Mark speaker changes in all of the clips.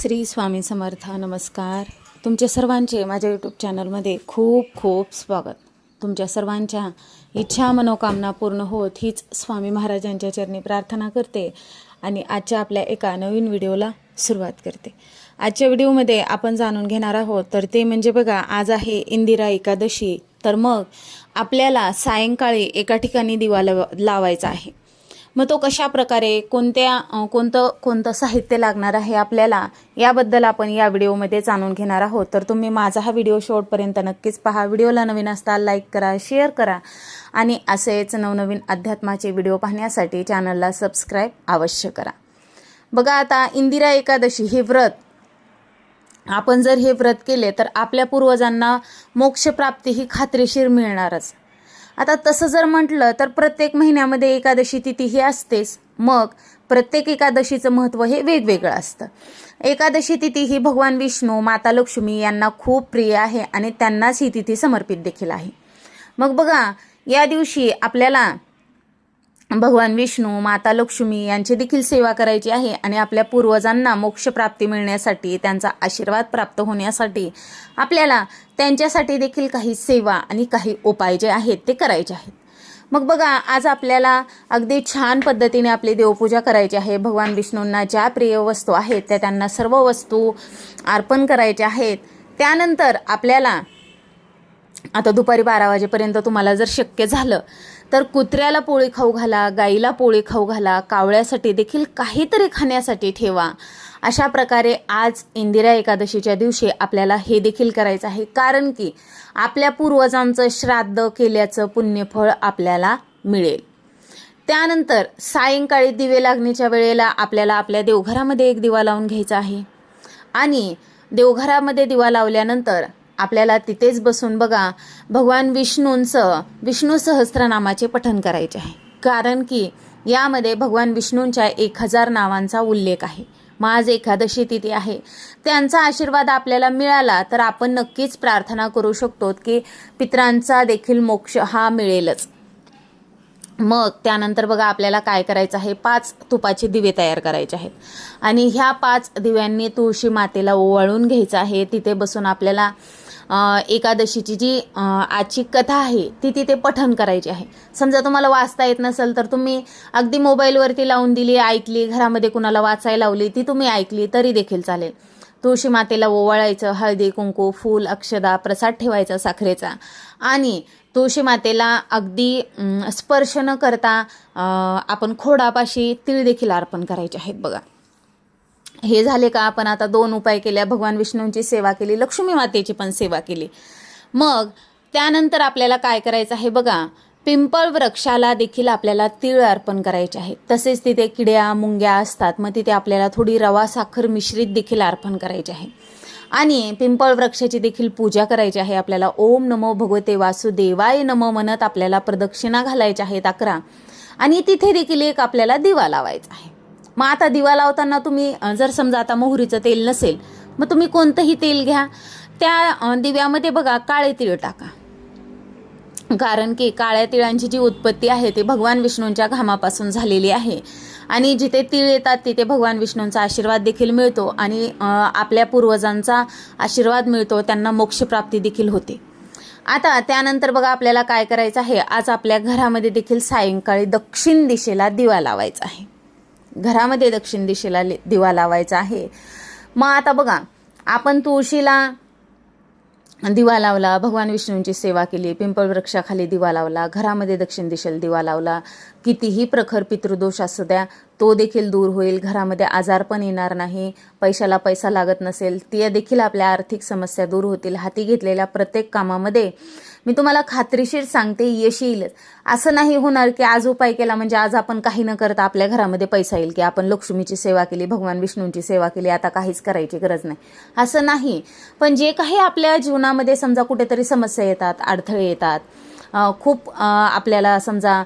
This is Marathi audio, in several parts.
Speaker 1: श्री स्वामी समर्थ नमस्कार. तुमच्या सर्वांचे माझ्या यूट्यूब चॅनलमध्ये खूप खूप स्वागत. तुमच्या सर्वांच्या इच्छा मनोकामना पूर्ण होत हीच स्वामी महाराजांच्या चरणी प्रार्थना करते आणि आजच्या आपल्या एका नवीन व्हिडिओला सुरुवात करते. आजच्या व्हिडिओमध्ये आपण जाणून घेणार आहोत तर ते म्हणजे बघा आज आहे इंदिरा एकादशी. तर मग आपल्याला सायंकाळी एका ठिकाणी दिवा लाव लावायचा आहे. मग तो कशा प्रकारे कोणत्या कोणतं कोणतं साहित्य लागणार आहे आपल्याला याबद्दल आपण या व्हिडिओमध्ये जाणून घेणार आहोत. तर तुम्ही माझा हा व्हिडिओ शेवटपर्यंत नक्कीच पहा. व्हिडिओला नवीन असता लाईक करा शेअर करा आणि असेच नवनवीन अध्यात्माचे व्हिडिओ पाहण्यासाठी चॅनलला सबस्क्राईब अवश्य करा. बघा आता इंदिरा एकादशी हे व्रत. आपण जर हे व्रत केले तर आपल्या पूर्वजांना मोक्षप्राप्ती ही खात्रीशीर मिळणारच. आता तसं जर म्हटलं तर प्रत्येक महिन्यामध्ये एकादशी तिथी ही असतेच. मग प्रत्येक एकादशीचं महत्त्व हे वेगवेगळं असतं. एकादशी तिथी ही भगवान विष्णू माता लक्ष्मी यांना खूप प्रिय आहे आणि त्यांनाच ही तिथी समर्पित देखील आहे. मग बघा या दिवशी आपल्याला भगवान विष्णू माता लक्ष्मी यांची देखील सेवा करायची आहे आणि आपल्या पूर्वजांना मोक्षप्राप्ती मिळण्यासाठी त्यांचा आशीर्वाद प्राप्त होण्यासाठी आपल्याला त्यांच्यासाठी देखील काही सेवा आणि काही उपाय जे आहेत ते करायचे आहेत. मग बघा आज आपल्याला अगदी छान पद्धतीने आपली देवपूजा करायची आहे. भगवान विष्णूंना ज्या प्रिय वस्तू आहेत त्या त्यांना सर्व वस्तू अर्पण करायच्या आहेत. त्यानंतर आपल्याला आता दुपारी बारा वाजेपर्यंत तुम्हाला जर शक्य झालं तर कुत्र्याला पोळी खाऊ घाला गाईला पोळी खाऊ घाला कावळ्यासाठी देखील काहीतरी खाण्यासाठी ठेवा. अशा प्रकारे आज इंदिरा एकादशीच्या दिवशी आपल्याला हे देखील करायचं आहे. कारण की आपल्या पूर्वजांचं श्राद्ध केल्याचं पुण्यफळ आपल्याला मिळेल. त्यानंतर सायंकाळी दिवे लागणीच्या वेळेला आपल्याला आपल्या देवघरामध्ये एक दिवा लावून घ्यायचा आहे. आणि देवघरामध्ये दिवा लावल्यानंतर आपल्याला तिथेच बसून बघा भगवान विष्णूंचं विष्णू सहस्त्रनामाचे पठन करायचे आहे. कारण की यामध्ये भगवान विष्णूंच्या एक हजार नावांचा उल्लेख आहे. माझ एकादशी तिथी आहे. त्यांचा आशीर्वाद आपल्याला मिळाला तर आपण नक्कीच प्रार्थना करू शकतो की पित्रांचा देखील मोक्ष हा मिळेलच. मग त्यानंतर बघा आपल्याला काय करायचं आहे? पाच तुपाचे दिवे तयार करायचे आहेत. आणि ह्या पाच दिव्यांनी तुळशी मातेला ओवाळून घ्यायचं आहे. तिथे बसून आपल्याला एकादशीची जी आजची कथा आहे ती तिथे पठण करायची आहे. समजा तुम्हाला वाचता येत नसेल तर तुम्ही अगदी मोबाईलवरती लावून दिली ऐकली घरामध्ये कुणाला वाचायला लावली ती तुम्ही ऐकली तरी देखील चालेल. तुळशी मातेला ओवाळायचं हळदी कुंकू फूल अक्षदा प्रसाद ठेवायचा साखरेचा. आणि तुळशी मातेला अगदी स्पर्श न करता आपण खोडापाशी तीळ देखील अर्पण करायचे आहेत बघा. हे झाले का? आपण आता दोन उपाय केल्या. भगवान विष्णूंची सेवा केली लक्ष्मी मातेची पण सेवा केली. मग त्यानंतर आपल्याला काय करायचं आहे बघा? पिंपळ वृक्षाला देखील आपल्याला तीळ अर्पण करायचे आहे. तसेच तिथे किड्या मुंग्या असतात. मग तिथे आपल्याला थोडी रवा साखर मिश्रित देखील अर्पण करायचे आहे. आणि पिंपळ वृक्षाची देखील पूजा करायची आहे. आपल्याला ओम नमो भगवते वासुदेवाय नमो म्हणत आपल्याला प्रदक्षिणा घालायच्या आहेत अकरा. आणि तिथे देखील एक आपल्याला दिवा लावायचा आहे. मग आता दिवा लावताना तुम्ही जर समजा आता मोहरीचं तेल नसेल मग तुम्ही कोणतंही तेल घ्या. त्या दिव्यामध्ये बघा काळे तीळ टाका. कारण की काळ्या तिळांची जी उत्पत्ती आहे ती भगवान विष्णूंच्या घामापासून झालेली आहे. आणि जिथे तीळ येतात तिथे भगवान विष्णूंचा आशीर्वाद देखील मिळतो आणि आपल्या पूर्वजांचा आशीर्वाद मिळतो त्यांना मोक्षप्राप्ती देखील होते. आता त्यानंतर बघा आपल्याला काय करायचं आहे. आज आपल्या घरामध्ये देखील सायंकाळी दक्षिण दिशेला दिवा लावायचा आहे. घरामध्ये दक्षिण दिशेला ले- दिवा लावायचा आहे. मग आता बघा आपण तुळशीला दिवा लावला भगवान विष्णूंची सेवा केली पिंपळ वृक्षाखाली दिवा लावला घरामध्ये दक्षिण दिशेला दिवा लावला. कितीही प्रखर पितृदोष असू द्या तो देखील दूर होईल. घरामध्ये आजार पण येणार नाही. पैशाला पैसा लागत नसेल ती देखील आपल्या आर्थिक समस्या दूर होतील. हाती घेतलेल्या प्रत्येक कामामध्ये मी तुम्हाला खात्रीशीर सांगते यश येईलच असं नाही होणार की आज उपाय केला म्हणजे आज आपण काही न करता आपल्या घरामध्ये पैसा येईल की आपण लक्ष्मीची सेवा केली भगवान विष्णूंची सेवा केली आता काहीच करायची गरज नाही. असं नाही. पण जे काही आपल्या जीवनामध्ये समजा कुठेतरी समस्या येतात अडथळे येतात खूप आपल्याला समजा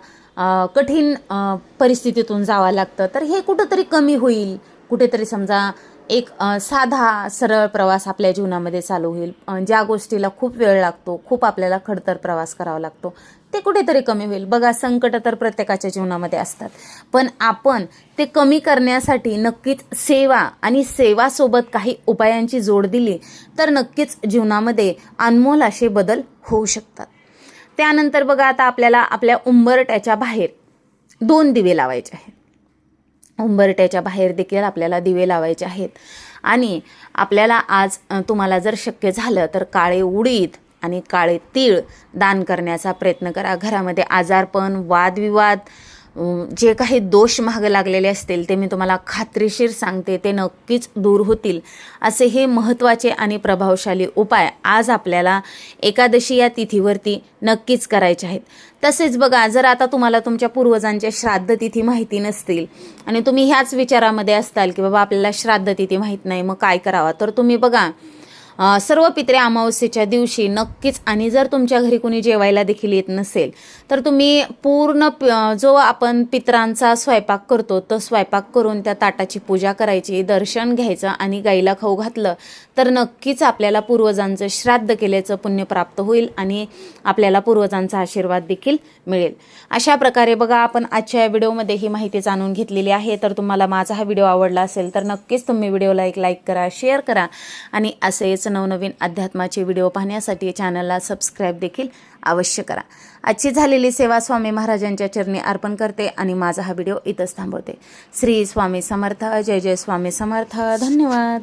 Speaker 1: कठीण परिस्थितीतून जावं लागतं तर हे कुठंतरी कमी होईल. कुठेतरी समजा एक साधा सरळ प्रवास आपल्या जीवनामध्ये चालू होईल. ज्या गोष्टीला खूप वेळ लागतो खूप आपल्याला खडतर प्रवास करावा लागतो ते कुठेतरी कमी होईल. बघा संकट तर प्रत्येकाच्या जीवनामध्ये असतात. पण आपण ते कमी करण्यासाठी नक्कीच सेवा आणि सेवासोबत काही उपायांची जोड दिली तर नक्कीच जीवनामध्ये अनमोल असे बदल होऊ शकतात. त्यानंतर बघा आता आपल्याला आपल्या उंबरट्याच्या बाहेर दोन दिवे लावायचे आहेत. उंबरट्याच्या बाहेर देखील आपल्याला दिवे लावायचे आहेत. आणि आपल्याला आज तुम्हाला जर शक्य झालं तर काळे उडीद आणि काळे तीळ दान करण्याचा प्रयत्न करा. घरामध्ये आजारपण वादविवाद जे काही दोष मागं लागलेले असतील ते मी तुम्हाला खात्रीशीर सांगते ते नक्कीच दूर होतील. असे हे महत्त्वाचे आणि प्रभावशाली उपाय आज आपल्याला एकादशी या तिथीवरती नक्कीच करायचे आहेत. तसेच बघा जर आता तुम्हाला तुमच्या पूर्वजांच्या श्राद्ध तिथी माहिती नसतील आणि तुम्ही ह्याच विचारामध्ये असताल की बाबा आपल्याला श्राद्ध तिथी माहीत नाही मग काय करावा? तर तुम्ही बघा सर्व पित्रे अमावस्येच्या दिवशी नक्कीच आणि जर तुमच्या घरी कोणी जेवायला देखील येत नसेल तर तुम्ही पूर्ण प- जो आपण पित्रांचा स्वयंपाक करतो तो स्वयंपाक करून त्या ताटाची पूजा करायची दर्शन घ्यायचं आणि गाईला खाऊ घातलं तर नक्कीच आपल्याला पूर्वजांचं श्राद्ध केल्याचं पुण्य प्राप्त होईल आणि आपल्याला पूर्वजांचा आशीर्वाद देखील मिळेल. अशा प्रकारे बघा आपण आजच्या या व्हिडिओमध्ये ही माहिती जाणून घेतलेली आहे. तर तुम्हाला माझा हा व्हिडिओ आवडला असेल तर नक्कीच तुम्ही व्हिडिओला एक लाईक करा शेअर करा आणि असेच नवनवीन अध्यात्माचे व्हिडिओ पाहण्यासाठी चॅनलला सबस्क्राईब देखील अवश्य करा. आजची झालेली सेवा स्वामी महाराजांच्या चरणी अर्पण करते आणि माझा हा व्हिडिओ इथंच थांबवते. श्री स्वामी समर्थ जय जय स्वामी समर्थ. धन्यवाद.